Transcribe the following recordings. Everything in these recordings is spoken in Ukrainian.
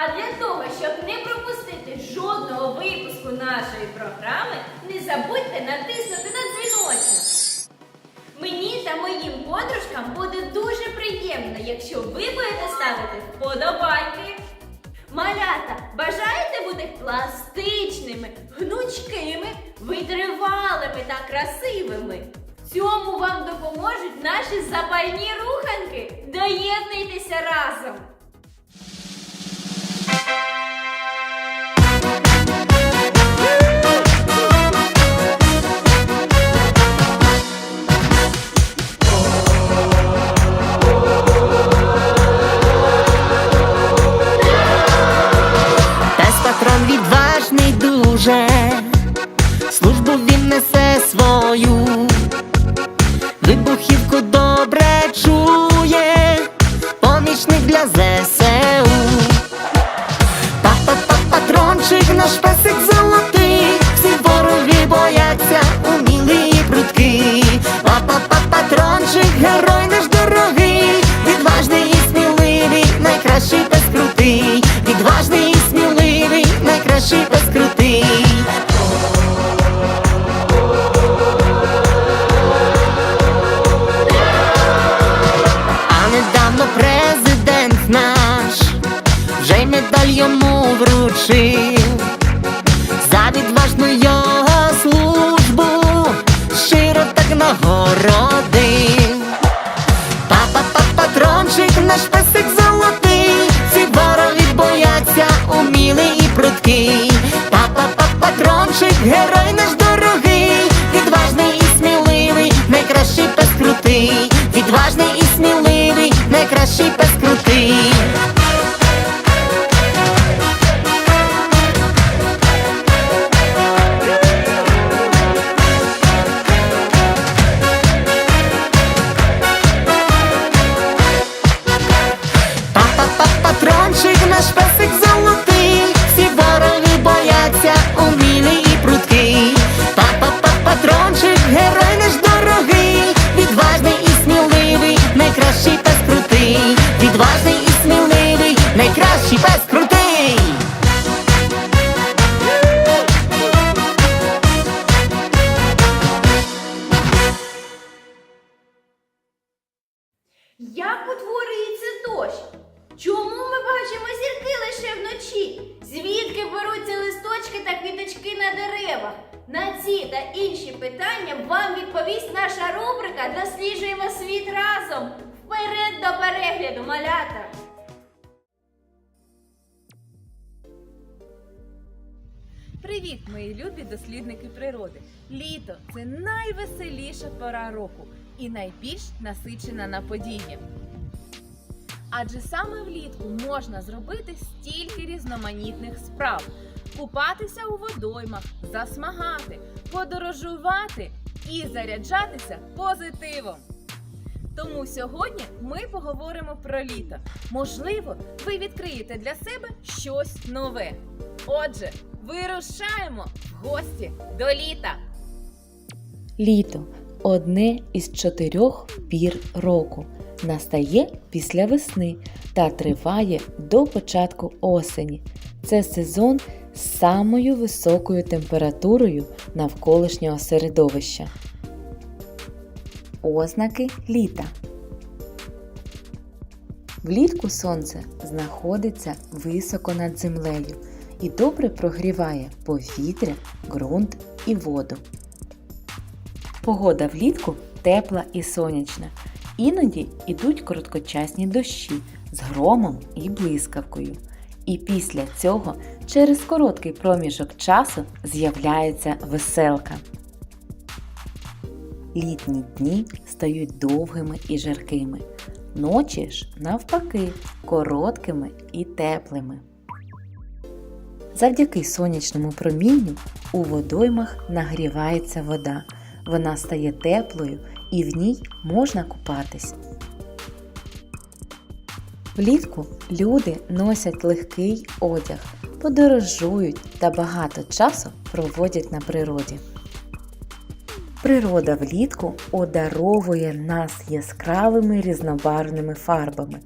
А для того, щоб не пропустити жодного випуску нашої програми, не забудьте натиснути на дзвіночок. Мені та моїм подружкам буде дуже приємно, якщо ви будете ставити вподобайки. Малята, бажаєте бути пластичними, гнучкими, витривалими та красивими? Цьому вам допоможуть наші запальні руханки. Доєднуйтеся разом! Патрончик, наш песик і прудкий. Папа патрончик, герой наш дорогий, відважний і сміливий, найкращий пес крутий, відважний і сміливий, найкращий пес деревах? На ці та інші питання вам відповість наша рубрика Досліджуємо світ разом. Вперед до перегляду, малята! Привіт, мої любі дослідники природи! Літо це найвеселіша пора року і найбільш насичена на події. Адже саме влітку можна зробити стільки різноманітних справ: купатися у водоймах, засмагати, подорожувати і заряджатися позитивом. Тому сьогодні ми поговоримо про літо. Можливо, ви відкриєте для себе щось нове. Отже, вирушаємо в гості до літа. Літо одне із чотирьох пір року. Настає після весни та триває до початку осені. Це сезон з самою високою температурою навколишнього середовища. Ознаки літа. Влітку сонце знаходиться високо над землею і добре прогріває повітря, ґрунт і воду. Погода влітку тепла і сонячна. Іноді йдуть короткочасні дощі з громом і блискавкою. І після цього через короткий проміжок часу з'являється веселка. Літні дні стають довгими і жаркими. Ночі ж, навпаки, короткими і теплими. Завдяки сонячному промінню у водоймах нагрівається вода. Вона стає теплою і в ній можна купатись. Влітку люди носять легкий одяг, подорожують та багато часу проводять на природі. Природа влітку одаровує нас яскравими різнобарвними фарбами,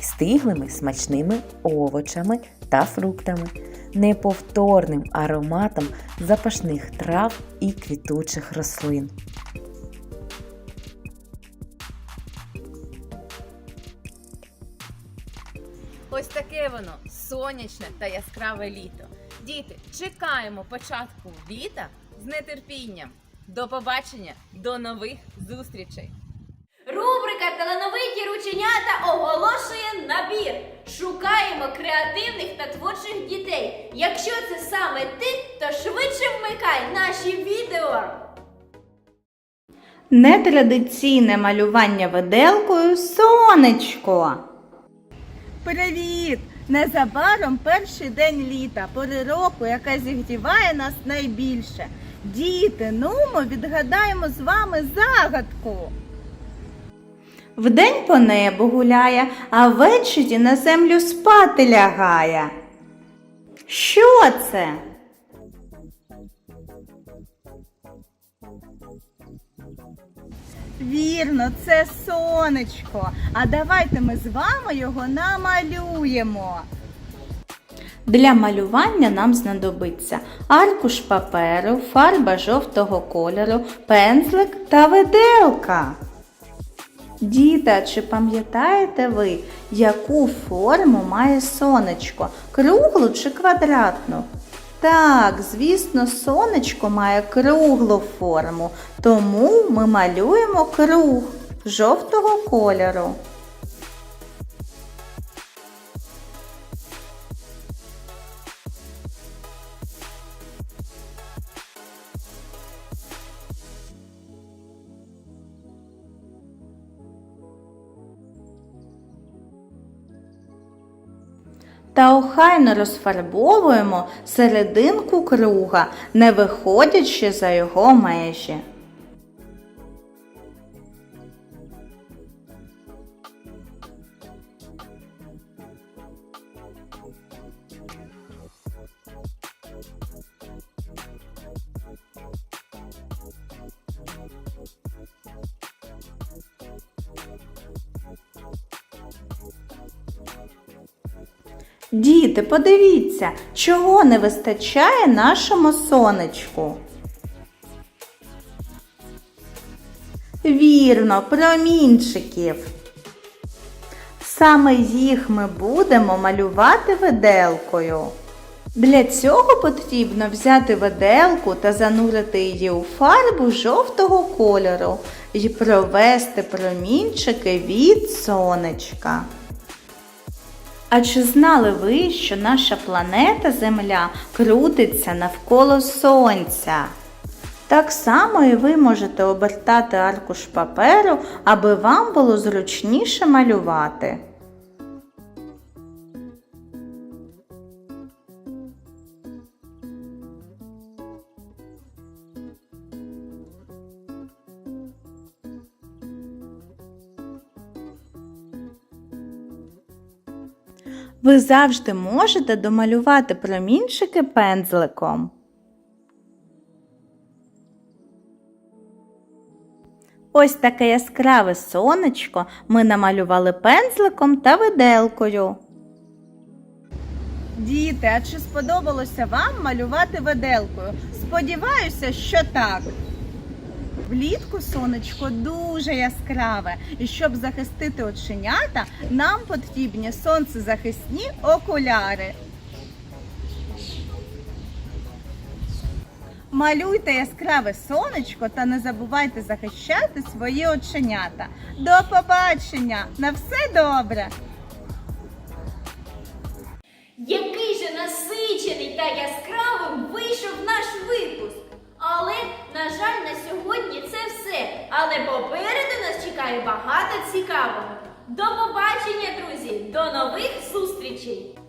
стиглими смачними овочами та фруктами, неповторним ароматом запашних трав і квітучих рослин. Сонячне та яскраве літо. Діти, чекаємо початку літа з нетерпінням. До побачення, до нових зустрічей! Рубрика Талановиті рученята оголошує набір. Шукаємо креативних та творчих дітей. Якщо це саме ти, то швидше вмикай наші відео. Нетрадиційне малювання виделкою сонечко. Привіт! Незабаром перший день літа, пори року, яка зігріває нас найбільше. Діти, ну ми відгадаємо з вами загадку. Вдень по небу гуляє, а ввечері на землю спати лягає. Що це? Вірно, це сонечко. А давайте ми з вами його намалюємо. Для малювання нам знадобиться аркуш паперу, фарба жовтого кольору, пензлик та виделка. Діта, чи пам'ятаєте ви, яку форму має сонечко? Круглу чи квадратну? Так, звісно, сонечко має круглу форму, тому ми малюємо круг жовтого кольору. Та охайно розфарбовуємо серединку круга, не виходячи за його межі. Діти, подивіться, чого не вистачає нашому сонечку. Вірно, промінчиків. Саме їх ми будемо малювати виделкою. Для цього потрібно взяти виделку та занурити її у фарбу жовтого кольору і провести промінчики від сонечка. А чи знали ви, що наша планета Земля крутиться навколо Сонця? Так само і ви можете обертати аркуш паперу, аби вам було зручніше малювати. Ви завжди можете домалювати промінчики пензликом. Ось таке яскраве сонечко ми намалювали пензликом та виделкою. Діти, а чи сподобалося вам малювати виделкою? Сподіваюся, що так. Влітку сонечко дуже яскраве, і щоб захистити оченята, нам потрібні сонцезахисні окуляри. Малюйте яскраве сонечко та не забувайте захищати свої оченята. До побачення! На все добре! Який же насичений та яскравим вийшов наш випуск. Але, на жаль, на сьогодні це все. Але попереду нас чекає багато цікавого. До побачення, друзі! До нових зустрічей!